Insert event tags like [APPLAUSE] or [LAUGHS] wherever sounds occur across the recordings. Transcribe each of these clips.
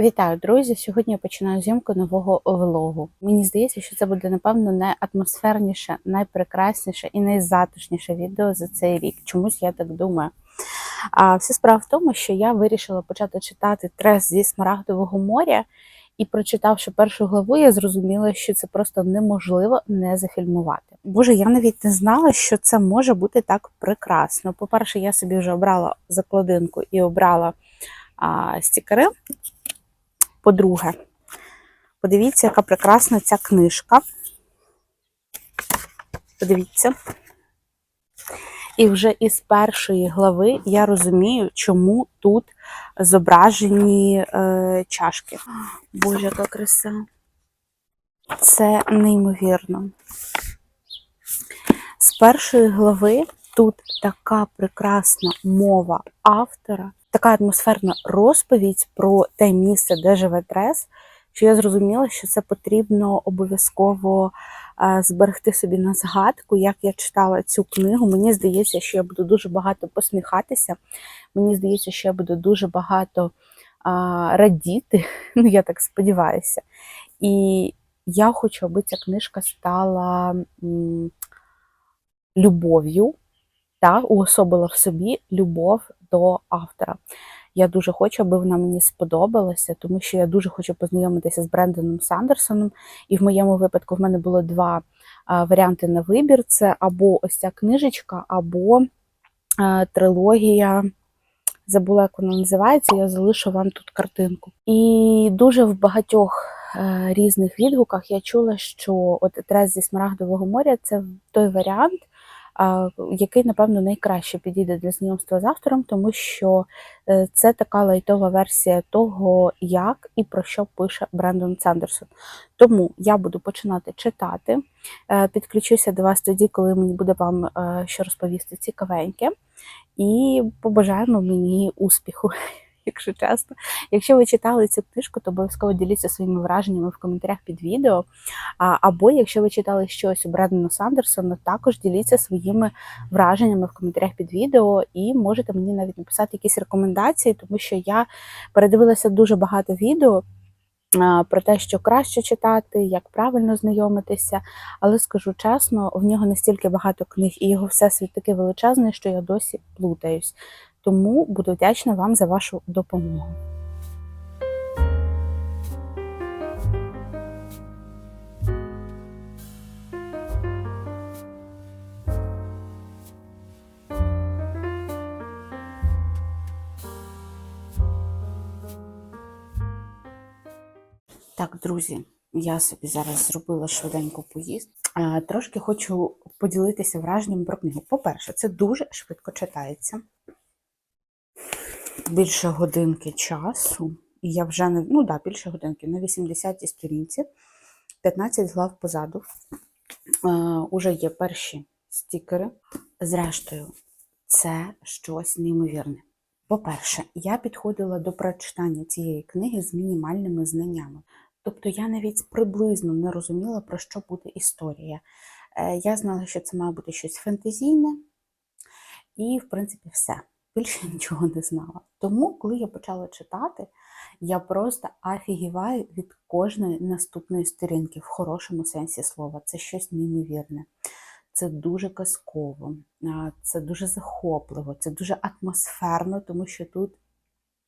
Вітаю, друзі! Сьогодні я починаю зйомку нового влогу. Мені здається, що це буде напевно найатмосферніше, найпрекрасніше і найзатишніше відео за цей рік. Чомусь я так думаю. А вся справа в тому, що я вирішила почати читати трес зі Смарагдового моря, і прочитавши першу главу, я зрозуміла, що це просто неможливо не зафільмувати. Боже, я навіть не знала, що це може бути так прекрасно. По-перше, я собі вже обрала закладинку і обрала а, стікери. По-друге, подивіться, яка прекрасна ця книжка. Подивіться. І вже із першої глави я розумію, чому тут зображені е, чашки. Боже, яка краса. Це неймовірно. З першої глави тут така прекрасна мова автора, така атмосферна розповідь про те місце, де живе Трес, що я зрозуміла, що це потрібно обов'язково зберегти собі на згадку, як я читала цю книгу. Мені здається, що я буду дуже багато посміхатися. Мені здається, що я буду дуже багато радіти. [LAUGHS] Ну, я так сподіваюся. І я хочу, аби ця книжка стала любов'ю, та уособила в собі любов до автора. Я дуже хочу, аби вона мені сподобалася, тому що я дуже хочу познайомитися з Брендоном Сандерсоном. І в моєму випадку в мене було два варіанти на вибір: це або ось ця книжечка, або трилогія. Забула, як вона називається, я залишу вам тут картинку. І дуже в багатьох е, різних відгуках я чула, що от трес зі Смарагдового моря це той варіант, який, напевно, найкраще підійде для знайомства з автором, тому що е, це така лайтова версія того, як і про що пише Брендон Сандерсон. Тому я буду починати читати. Е, Підключуся до вас тоді, коли мені буде вам е, що розповісти цікавеньке. І побажаємо мені успіху, якщо чесно. Якщо ви читали цю книжку, то обов'язково діліться своїми враженнями в коментарях під відео. Або якщо ви читали щось у Бредена Сандерсона, також діліться своїми враженнями в коментарях під відео і можете мені навіть написати якісь рекомендації, тому що я передивилася дуже багато відео. Про те, що краще читати, як правильно знайомитися, але скажу чесно, в нього настільки багато книг, і його всесвіт такий величезний, що я досі плутаюсь. Тому буду вдячна вам за вашу допомогу. Так, друзі, я собі зараз зробила швиденько поїзд. Трошки хочу поділитися враженням про книгу. По-перше, це дуже швидко читається. Більше годинки часу. І я вже не, ну да, більше годинки, на 80-й сторінці, 15 глав позаду. Е, уже є перші стікери. Зрештою, це щось неймовірне. По-перше, я підходила до прочитання цієї книги з мінімальними знаннями. Тобто я навіть приблизно не розуміла, про що буде історія. Е, Я знала, що це має бути щось фентезійне, і, в принципі, все. Більше нічого не знала. Тому, коли я почала читати, я просто афігіваю від кожної наступної сторінки в хорошому сенсі слова. Це щось неймовірне. Це дуже казково, це дуже захопливо, це дуже атмосферно, тому що тут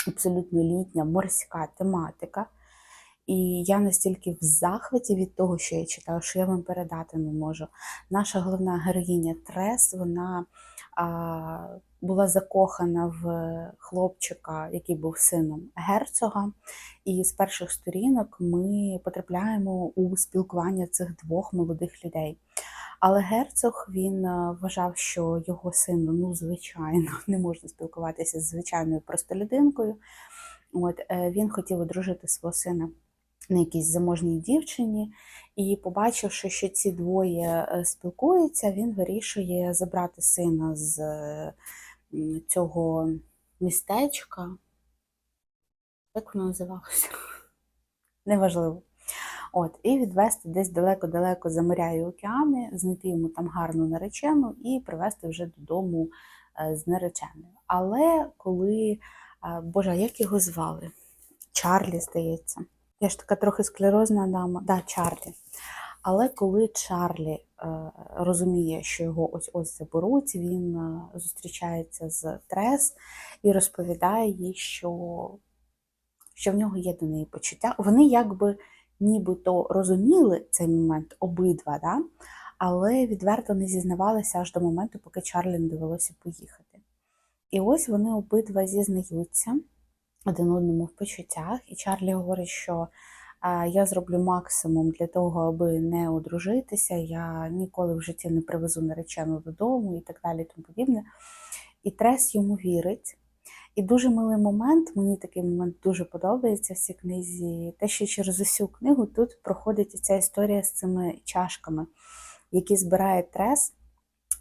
абсолютно літня морська тематика. І я настільки в захваті від того, що я читаю, що я вам передати не можу. Наша головна героїня Трес, вона а, була закохана в хлопчика, який був сином герцога. І з перших сторінок ми потрапляємо у спілкування цих двох молодих людей. Але герцог він е, вважав, що його сину, ну, звичайно, [LAUGHS] не можна спілкуватися з звичайною простолюдинкою. От е, він хотів одружити свого сина на якійсь заможній дівчині, і, побачивши, що ці двоє е, спілкуються, він вирішує забрати сина з цього містечка. Як воно називалося? [LAUGHS] Неважливо. От, і відвести десь далеко-далеко за моря і океани, знайти йому там гарну наречену і привезти вже додому е, з нареченою. Але коли, е, Боже, як його звали? Чарлі, здається. Я ж така трохи склерозна дама. Да, Чарлі. Але коли Чарлі е, розуміє, що його ось ось заберуть, він е, зустрічається з Трес і розповідає їй, що, що в нього є до неї почуття. Вони якби нібито розуміли цей момент обидва, да? але відверто не зізнавалися аж до моменту, поки Чарлі не довелося поїхати. І ось вони обидва зізнаються один одному в почуттях, і Чарлі говорить, що я зроблю максимум для того, аби не одружитися, я ніколи в житті не привезу наречену додому і так далі, і тому подібне. І Трес йому вірить. І дуже милий момент, мені такий момент дуже подобається в цій книзі. Те, що через усю книгу тут проходить ця історія з цими чашками, які збирає Трес.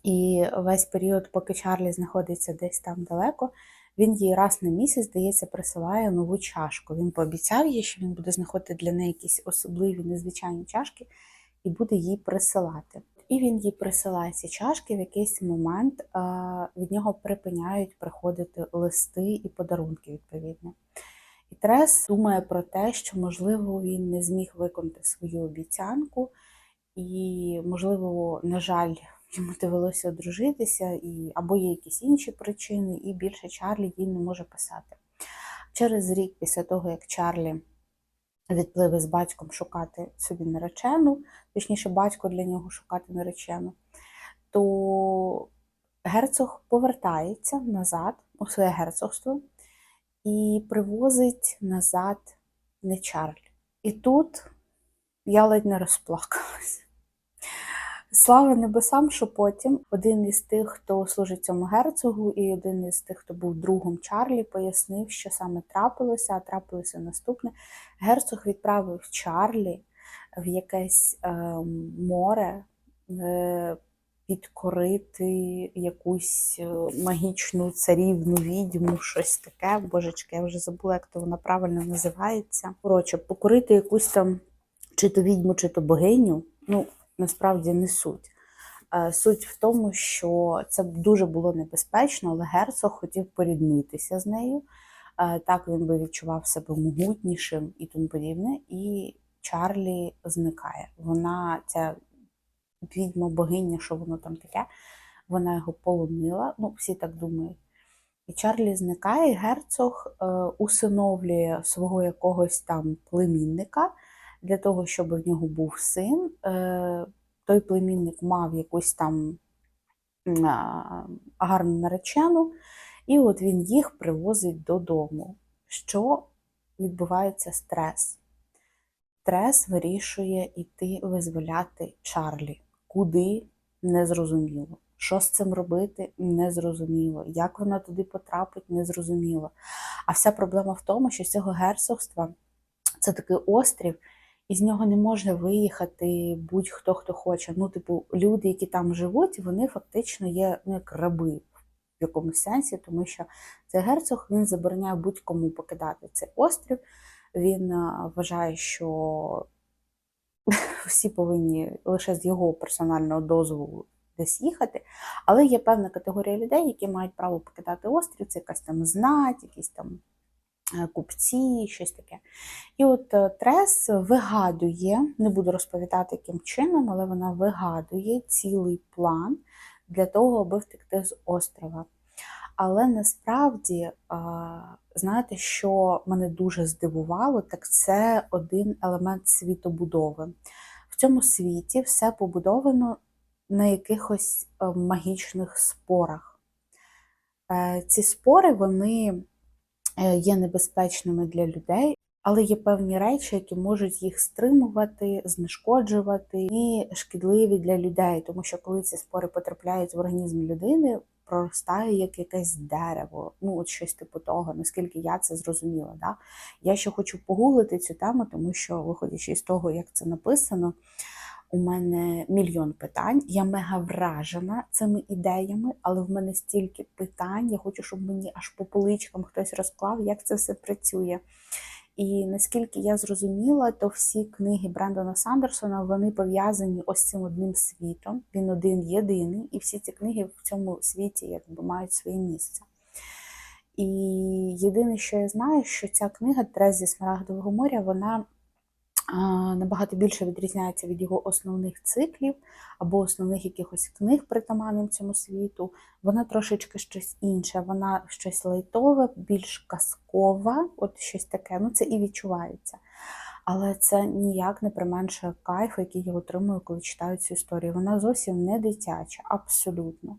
І весь період, поки Чарлі знаходиться десь там далеко, він їй раз на місяць, здається, присилає нову чашку. Він пообіцяв їй, що він буде знаходити для неї якісь особливі незвичайні чашки і буде їй присилати. І він їй присилає ці чашки в якийсь момент від нього припиняють приходити листи і подарунки, відповідно. І Трес думає про те, що, можливо, він не зміг виконати свою обіцянку, і, можливо, на жаль, йому довелося одружитися, і, або є якісь інші причини, і більше Чарлі їй не може писати. Через рік після того, як Чарлі відпливе з батьком шукати собі наречену, точніше, батько для нього шукати наречену, то герцог повертається назад у своє герцогство і привозить назад не Чарлі. І тут я ледь не розплакалась. Слава небесам, що потім один із тих, хто служить цьому герцогу, і один із тих, хто був другом Чарлі, пояснив, що саме трапилося, а трапилося наступне. Герцог відправив Чарлі в якесь е, море е, підкорити якусь е, магічну царівну відьму, щось таке. Божечки, я вже забула, як то вона правильно називається. Коротше, покорити якусь там чи то відьму, чи то богиню. Ну, насправді не суть. Е, Суть в тому, що це дуже було небезпечно, але герцог хотів поріднитися з нею. Е, Так він би відчував себе могутнішим і тому подібне. І Чарлі зникає. Вона, ця відьма богиня, що воно там таке, вона його полонила. Ну, всі так думають. І Чарлі зникає, і герцог е, усиновлює свого якогось там племінника для того, щоб в нього був син. Е, той племінник мав якусь там гарну наречену, і от він їх привозить додому. Що відбувається стрес? Стрес вирішує йти визволяти Чарлі. Куди незрозуміло. Що з цим робити, незрозуміло. Як вона туди потрапить, незрозуміло. А вся проблема в тому, що з цього герцогства це такий острів, і з нього не може виїхати будь-хто, хто хоче. Ну, типу, люди, які там живуть, вони фактично є ну, як раби в якомусь сенсі, тому що цей герцог він забороняє будь-кому покидати цей острів. Він вважає, що всі повинні лише з його персонального дозволу десь їхати. Але є певна категорія людей, які мають право покидати острів, це якась там знать, якісь там е, купці, щось таке. І от е, Трес вигадує, не буду розповідати, яким чином, але вона вигадує цілий план для того, аби втекти з острова. Але насправді, знаєте, що мене дуже здивувало, так це один елемент світобудови. В цьому світі все побудовано на якихось е, магічних спорах. Е, Ці спори вони е, є небезпечними для людей, але є певні речі, які можуть їх стримувати, знешкоджувати і шкідливі для людей, тому що коли ці спори потрапляють в організм людини, проростає як якесь дерево, ну от щось типу того, наскільки я це зрозуміла. Да? Я ще хочу погуглити цю тему, тому що, виходячи з того, як це написано, у мене мільйон питань. Я мега вражена цими ідеями, але в мене стільки питань. Я хочу, щоб мені аж по поличкам хтось розклав, як це все працює. І наскільки я зрозуміла, то всі книги Брендона Сандерсона вони пов'язані ось цим одним світом. Він один єдиний, і всі ці книги в цьому світі якби мають своє місце. І єдине, що я знаю, що ця книга Трес зі Смарагдового моря, вона набагато більше відрізняється від його основних циклів або основних якихось книг, притаманним цьому світу. Вона трошечки щось інше, вона щось лайтове, більш казкове, от щось таке. Ну, це і відчувається. Але це ніяк не применшує кайфу, який я отримую, коли читаю цю історію. Вона зовсім не дитяча, абсолютно.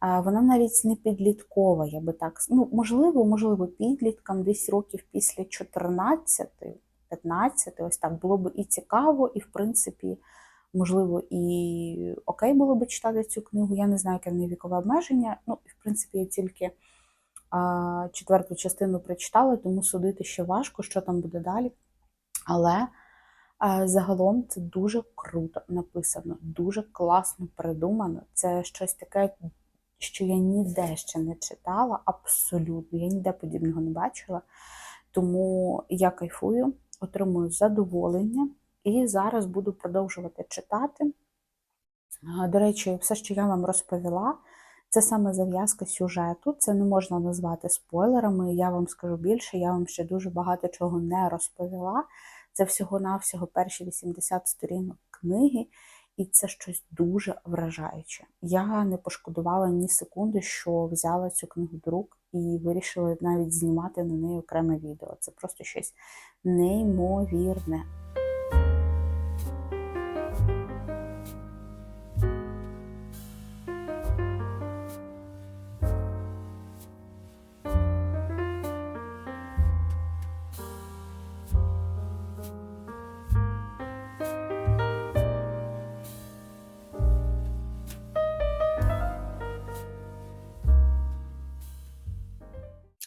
Вона навіть не підліткова, я би так ну, можливо, можливо, підліткам десь років після 14, 15, ось так було б і цікаво, і в принципі, можливо, і окей було б читати цю книгу. Я не знаю, яке в неї вікове обмеження. Ну, в принципі, я тільки а, четверту частину прочитала, тому судити ще важко, що там буде далі. Але а, загалом це дуже круто написано, дуже класно придумано. Це щось таке, що я ніде ще не читала, абсолютно. Я ніде подібного не бачила. Тому я кайфую, отримую задоволення і зараз буду продовжувати читати. До речі, все, що я вам розповіла, це саме зав'язка сюжету. Це не можна назвати спойлерами. Я вам скажу більше, я вам ще дуже багато чого не розповіла. Це всього-навсього перші 80 сторінок книги, і це щось дуже вражаюче. Я не пошкодувала ні секунди, що взяла цю книгу рук і вирішила навіть знімати на неї окреме відео. Це просто щось неймовірне.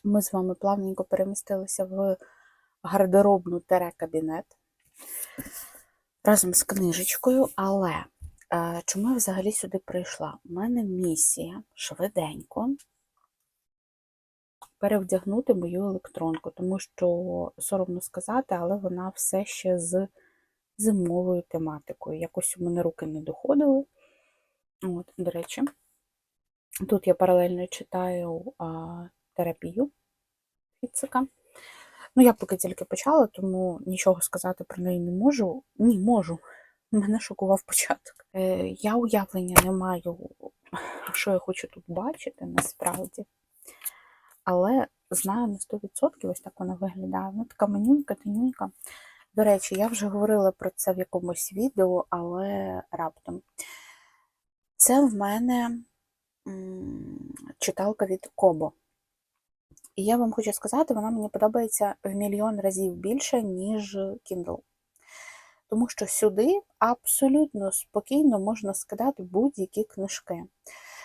Ми з вами плавненько перемістилися в гардеробну тере кабінет разом з книжечкою. Але е, чому я взагалі сюди прийшла? У мене місія швиденько перевдягнути мою електронку, тому що соромно сказати, але вона все ще з зимовою тематикою. Якось у мене руки не доходили. От, до речі, тут я паралельно читаю а, терапію Фіцика. Ну, я поки тільки почала, тому нічого сказати про неї не можу. Ні, можу. Мене шокував початок. Е, я уявлення не маю, що я хочу тут бачити насправді. Але знаю на 100%, ось так вона виглядає. Вона така манюнька, тонюнька. До речі, я вже говорила про це в якомусь відео, але раптом. Це в мене читалка від Кобо. І я вам хочу сказати, вона мені подобається в мільйон разів більше, ніж Kindle. Тому що сюди абсолютно спокійно можна скидати будь-які книжки.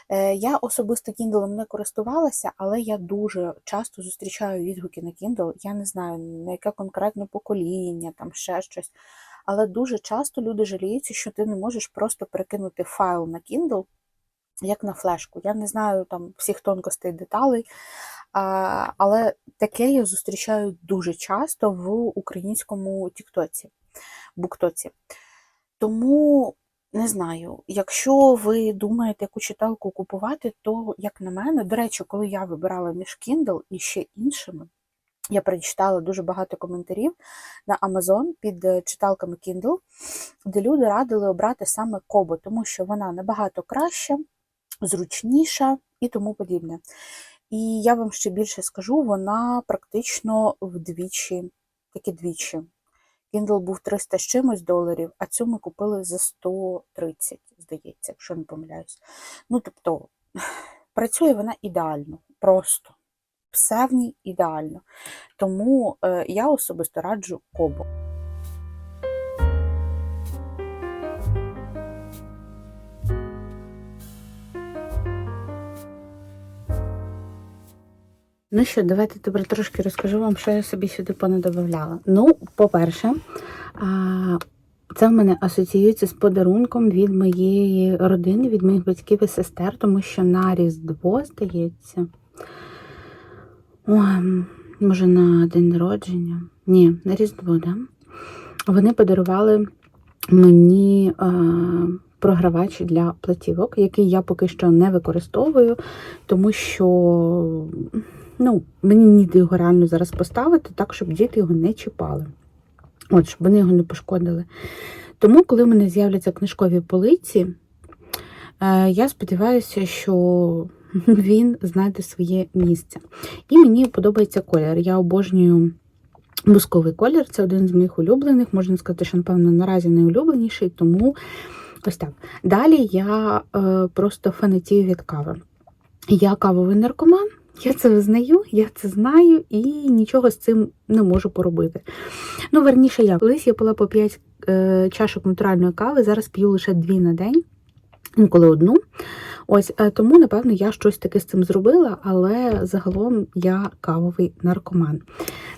Е, Я особисто Kindle не користувалася, але я дуже часто зустрічаю відгуки на Kindle. Я не знаю, на яке конкретне покоління, там ще щось. Але дуже часто люди жаліються, що ти не можеш просто перекинути файл на Kindle, як на флешку. Я не знаю там всіх тонкостей деталей, але таке я зустрічаю дуже часто в українському Тіктоці, буктоці. Тому не знаю, якщо ви думаєте, яку читалку купувати, то, як на мене, до речі, коли я вибирала між Kindle і ще іншими, я прочитала дуже багато коментарів на Amazon під е, читалками Kindle, де люди радили обрати саме Kobo, тому що вона набагато краща, зручніша і тому подібне. І я вам ще більше скажу, вона практично вдвічі, таки двічі. Kindle був 300 з чимось доларів, а цю ми купили за 130, здається, якщо не помиляюсь. Ну, тобто, [SIGHS] працює вона ідеально, просто. Все в ній ідеально. Тому е, я особисто раджу Кобо. Ну що, давайте тепер трошки розкажу вам, що я собі сюди понадобавляла. Ну, по-перше, це в мене асоціюється з подарунком від моєї родини, від моїх батьків і сестер, тому що на Різдво, здається. Може, на день народження? Ні, на Різдво, да? Вони подарували мені програвач для платівок, який я поки що не використовую, тому що ну, мені ніде його реально зараз поставити, так, щоб діти його не чіпали. От, щоб вони його не пошкодили. Тому, коли в мене з'являться книжкові полиці, е, я сподіваюся, що [LAUGHS] він знайде своє місце. І мені подобається колір. Я обожнюю бусковий колір, це один з моїх улюблених. Можна сказати, що, напевно, наразі найулюбленіший, тому ось так. Далі я е, просто фанатію від кави. Я кавовий наркоман, я це визнаю, я це знаю і нічого з цим не можу поробити. Ну, верніше, я колись я пила по 5 е, чашок натуральної кави, зараз п'ю лише 2 на день, інколи одну. Ось е, тому, напевно, я щось таке з цим зробила, але загалом я кавовий наркоман.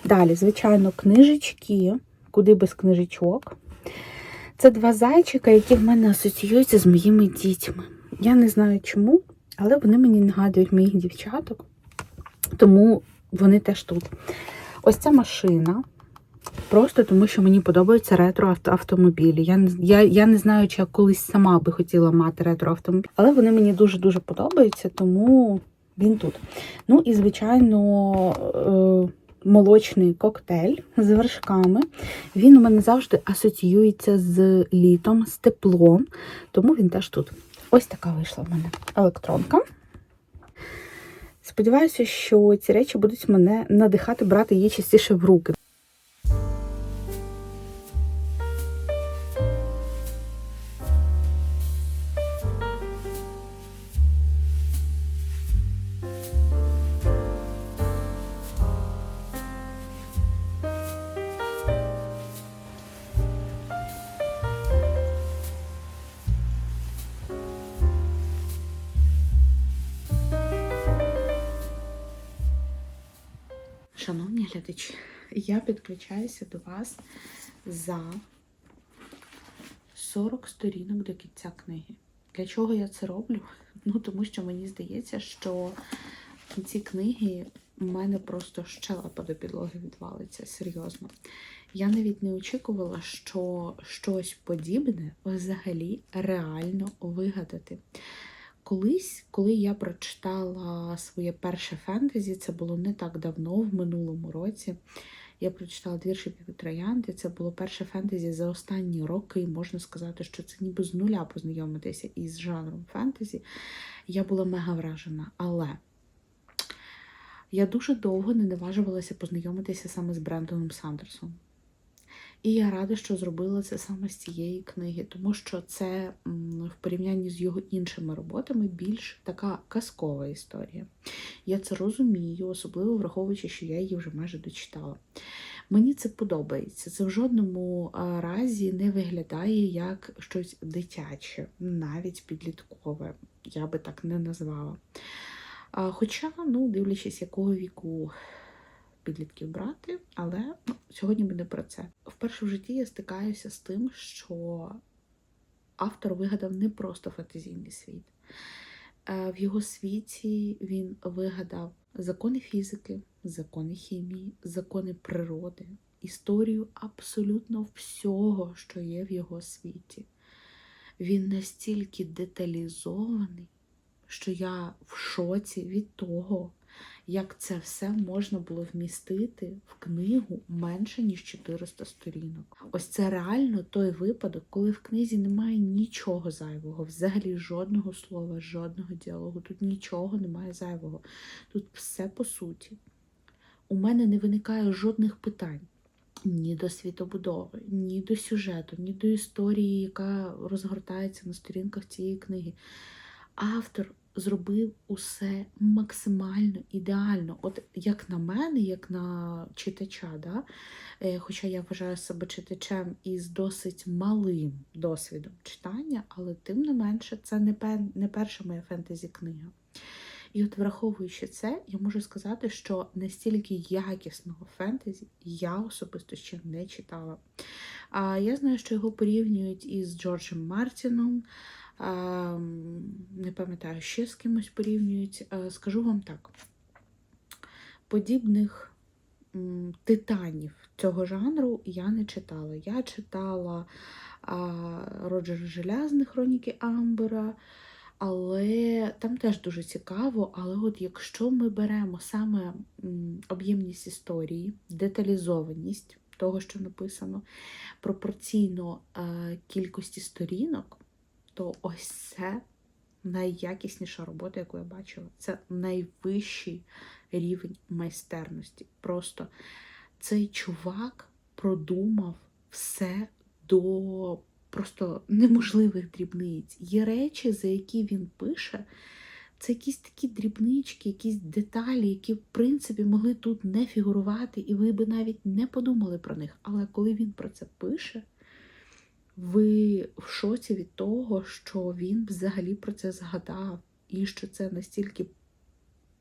Далі, звичайно, книжечки, куди без книжечок. Це два зайчика, які в мене асоціюються з моїми дітьми. Я не знаю чому, але вони мені нагадують моїх дівчаток, тому вони теж тут. Ось ця машина. Просто тому, що мені подобаються ретро-автомобілі. Я, я, я не знаю, чи я колись сама би хотіла мати ретро-автомобіль, але вони мені дуже-дуже подобаються, тому він тут. Ну і, звичайно, е, молочний коктейль з вершками. Він у мене завжди асоціюється з літом, з теплом, тому він теж тут. Ось така вийшла в мене електронка. Сподіваюся, що ці речі будуть мене надихати брати її частіше в руки. Я підключаюся до вас за 40 сторінок до кінця книги. Для чого я це роблю? [LAUGHS] Ну, тому що мені здається, що в кінці книги у мене просто щелепа до підлоги відвалиться. Серйозно. Я навіть не очікувала, що щось подібне взагалі реально вигадати. Колись, коли я прочитала своє перше фентезі, це було не так давно, в минулому році. Я прочитала двірші під троянди. Це було перше фентезі за останні роки. Можна сказати, що це ніби з нуля познайомитися із жанром фентезі. Я була мега вражена. Але я дуже довго не наважувалася познайомитися саме з Брендоном Сандерсом. І я рада, що зробила це саме з цієї книги, тому що це в порівнянні з його іншими роботами більш така казкова історія. Я це розумію, особливо враховуючи, що я її вже майже дочитала. Мені це подобається. Це в жодному разі не виглядає як щось дитяче, навіть підліткове, я би так не назвала. Хоча, ну, дивлячись, якого віку підлітків брати, але ну, сьогодні не про це. Вперше в житті я стикаюся з тим, що автор вигадав не просто фантазійний світ. Е, В його світі він вигадав закони фізики, закони хімії, закони природи, історію абсолютно всього, що є в його світі. Він настільки деталізований, що я в шоці від того, як це все можна було вмістити в книгу менше ніж 400 сторінок. Ось це реально той випадок, коли в книзі немає нічого зайвого, взагалі жодного слова, жодного діалогу. Тут нічого немає зайвого. Тут все по суті. У мене не виникає жодних питань. Ні до світобудови, ні до сюжету, ні до історії, яка розгортається на сторінках цієї книги. Автор зробив усе максимально ідеально. От як на мене, як на читача, да? Е, хоча я вважаю себе читачем із досить малим досвідом читання, але тим не менше, це не, пер... не перша моя фентезі-книга. І от враховуючи це, я можу сказати, що настільки якісного фентезі я особисто ще не читала. А я знаю, що його порівнюють із Джорджем Мартіном. Не пам'ятаю, ще з кимось порівнюють. Скажу вам так: подібних титанів цього жанру я не читала. Я читала Роджера Желязних хроніки Амбера. Але там теж дуже цікаво. Але от якщо ми беремо саме об'ємність історії, деталізованість того, що написано, пропорційно кількості сторінок, то ось це найякісніша робота, яку я бачила. Це найвищий рівень майстерності. Просто цей чувак продумав все до просто неможливих дрібниць. Є речі, за які він пише. Це якісь такі дрібнички, якісь деталі, які, в принципі, могли тут не фігурувати, і ви би навіть не подумали про них. Але коли він про це пише, ви в шоці від того, що він взагалі про це згадав, і що це настільки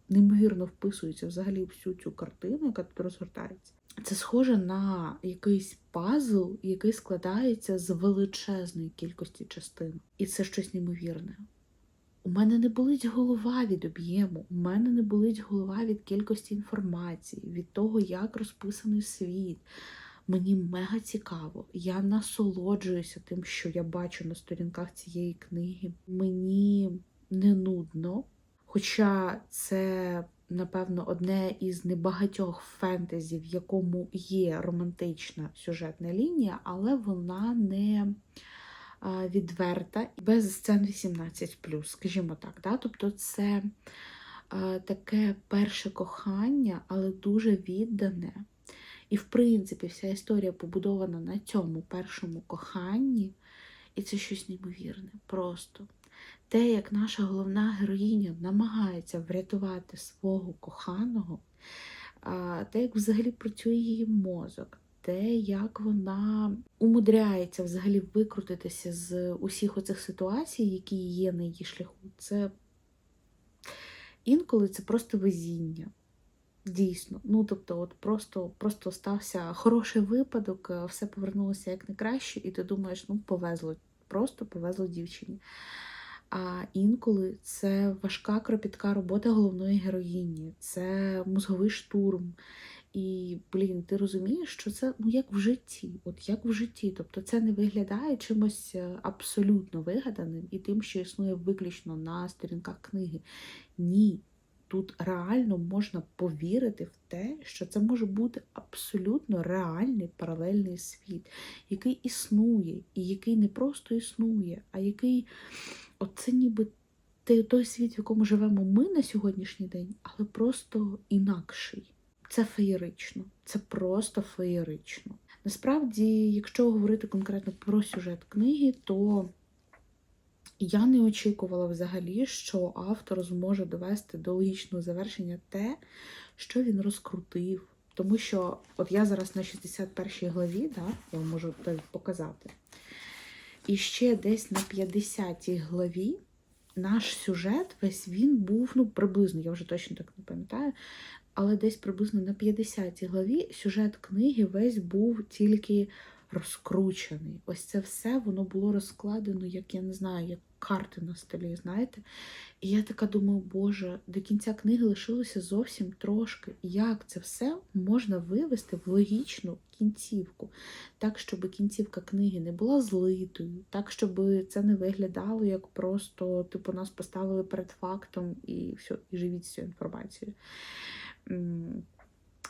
неймовірно вписується взагалі всю цю картину, яка тут розгортається. Це схоже на якийсь пазл, який складається з величезної кількості частин. І це щось неймовірне. У мене не болить голова від об'єму, у мене не болить голова від кількості інформації, від того, як розписаний світ. Мені мега цікаво. Я насолоджуюся тим, що я бачу на сторінках цієї книги. Мені не нудно, хоча це, напевно, одне із небагатьох фентезі, в якому є романтична сюжетна лінія, але вона не відверта без сцен 18, скажімо так. Да? Тобто це таке перше кохання, але дуже віддане. І, в принципі, вся історія побудована на цьому першому коханні, і це щось неймовірне. Просто те, як наша головна героїня намагається врятувати свого коханого, те, як взагалі працює її мозок, те, як вона умудряється взагалі викрутитися з усіх оцих ситуацій, які є на її шляху, це інколи це просто везіння. Дійсно, ну тобто, от просто просто стався хороший випадок, е, все повернулося як не краще, і ти думаєш, ну повезло, просто повезло дівчині. А інколи це важка кропітка робота головної героїні, це мозговий штурм. І, блін, ти розумієш, що це ну як в житті, от як в житті. Тобто це не виглядає чимось е, абсолютно вигаданим і тим, що існує виключно на сторінках книги. Ні. Тут реально можна повірити в те, що це може бути абсолютно реальний паралельний світ, який існує, і який не просто існує, а який оце ніби той світ, в якому живемо ми на сьогоднішній день, але просто інакший. Це феєрично, це просто феєрично. Насправді, якщо говорити конкретно про сюжет книги, то я не очікувала взагалі, що автор зможе довести до логічного завершення те, що він розкрутив. Тому що, от я зараз на 61-й главі, да, я вам можу показати. І ще десь на 50-й главі наш сюжет весь він був, ну, приблизно, я вже точно так не пам'ятаю, але десь приблизно на 50-й главі сюжет книги весь був тільки розкручений. Ось це все воно було розкладено, як я не знаю, як карти на столі, знаєте. І я така думаю, Боже, до кінця книги лишилося зовсім трошки. Як це все можна вивести в логічну кінцівку, так, щоб кінцівка книги не була злитою, так, щоб це не виглядало як просто, типу, нас поставили перед фактом і все, і живіть з цією інформацією.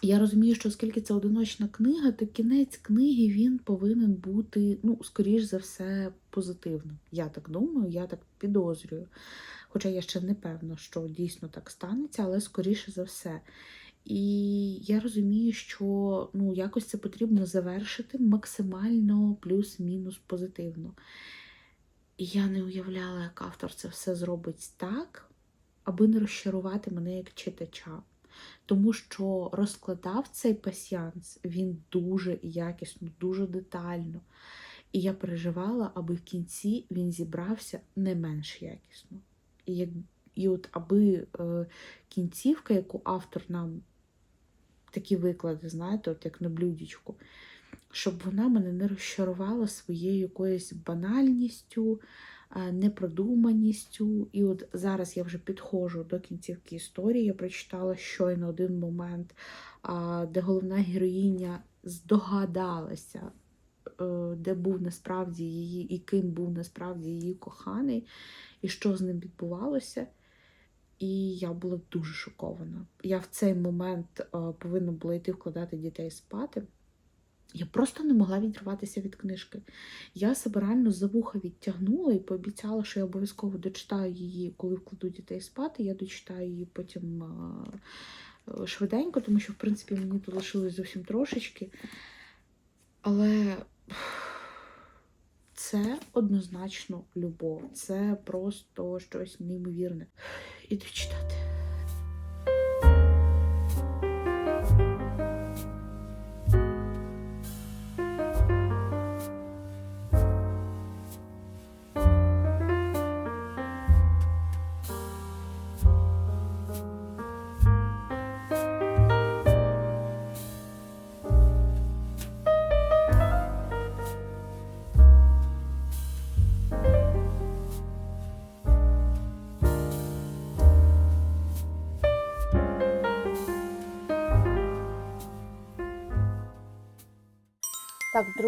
Я розумію, що оскільки це одиночна книга, то кінець книги він повинен бути, ну, скоріш за все, позитивним. Я так думаю, я так підозрюю. Хоча я ще не певна, що дійсно так станеться, але скоріше за все. І я розумію, що ну, якось це потрібно завершити максимально плюс-мінус позитивно. І я не уявляла, як автор це все зробить так, аби не розчарувати мене як читача тому що розкладав цей пасіанс він дуже якісно, дуже детально. І я переживала, аби в кінці він зібрався не менш якісно. І як, і от аби е, кінцівка, яку автор нам такі виклади, знаєте, от як на блюдечку, щоб вона мене не розчарувала своєю якоюсь банальністю, непродуманістю. І от зараз я вже підходжу до кінцівки історії. Я прочитала щойно один момент, де головна героїня здогадалася, е, де був насправді її, і ким був насправді її коханий, і що з ним відбувалося. І я була дуже шокована. Я в цей момент е, повинна була йти вкладати дітей спати. Я просто не могла відриватися від книжки. Я себе реально за вуха відтягнула і пообіцяла, що я обов'язково дочитаю її, коли вкладу дітей спати. Я дочитаю її потім е, швиденько, тому що, в принципі, мені тут лишилось зовсім трошечки. Але це однозначно любов. Це просто щось неймовірне. Іду читати.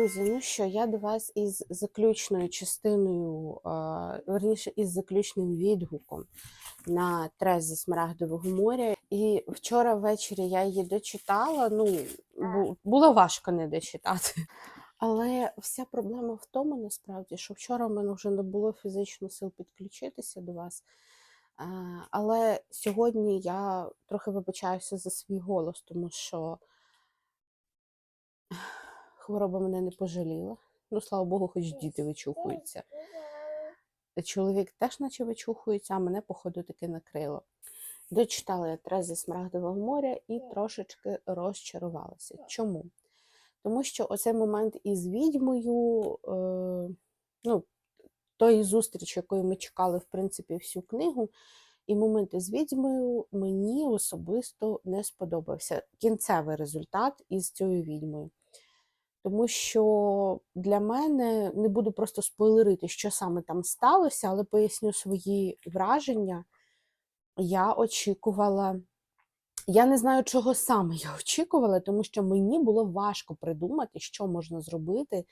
Друзі, ну що, я до вас із заключною частиною, верніше, із заключним відгуком на трес зі Смарагдового моря. І вчора ввечері я її дочитала. Ну, було важко не дочитати. Але вся проблема в тому, насправді, що вчора в мене вже не було фізично сил підключитися до вас. Але сьогодні я трохи вибачаюся за свій голос, тому що хвороба мене не пожаліла. Ну, слава Богу, хоч діти вичухуються. Чоловік теж наче вичухується, а мене, походу, таки накрило. Дочитала я «Трес зі Смарагдового моря і трошечки розчарувалася. Чому? Тому що оцей момент із відьмою, е, ну, тої зустрічі, якої ми чекали, в принципі, всю книгу, і момент із відьмою мені особисто не сподобався. Кінцевий результат із цією відьмою. Тому що для мене не буду просто спойлерити, що саме там сталося, але поясню свої враження. Я очікувала. Я не знаю, чого саме я очікувала, тому що мені було важко придумати, що можна зробити,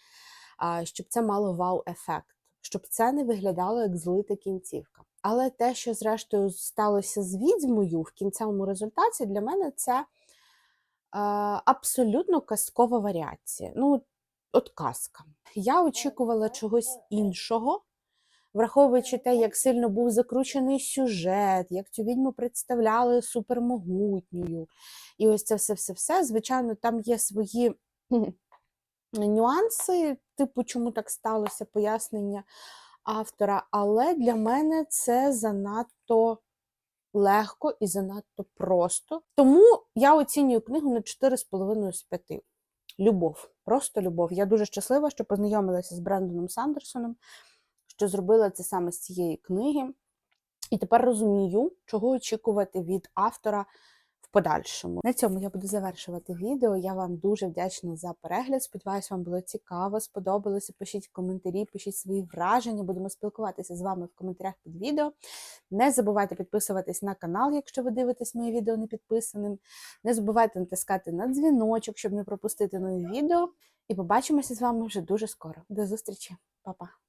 щоб це мало вау-ефект, щоб це не виглядало як злита кінцівка. Але те, що зрештою сталося з відьмою в кінцевому результаті, для мене це абсолютно казкова варіація. Ну, от казка. Я очікувала чогось іншого, враховуючи те, як сильно був закручений сюжет, як цю відьму представляли супермогутньою. І ось це все-все-все. Звичайно, там є свої нюанси, типу, чому так сталося, пояснення автора. Але для мене це занадто легко і занадто просто. Тому я оцінюю книгу на 4,5 з 5. Любов, просто любов. Я дуже щаслива, що познайомилася з Брендоном Сандерсоном, що зробила це саме з цієї книги. І тепер розумію, чого очікувати від автора подальшому. На цьому я буду завершувати відео. Я вам дуже вдячна за перегляд. Сподіваюсь, вам було цікаво, сподобалося. Пишіть коментарі, пишіть свої враження. Будемо спілкуватися з вами в коментарях під відео. Не забувайте підписуватись на канал, якщо ви дивитесь моє відео не підписаним. Не забувайте натискати на дзвіночок, щоб не пропустити нові відео. І побачимося з вами вже дуже скоро. До зустрічі, Па-па!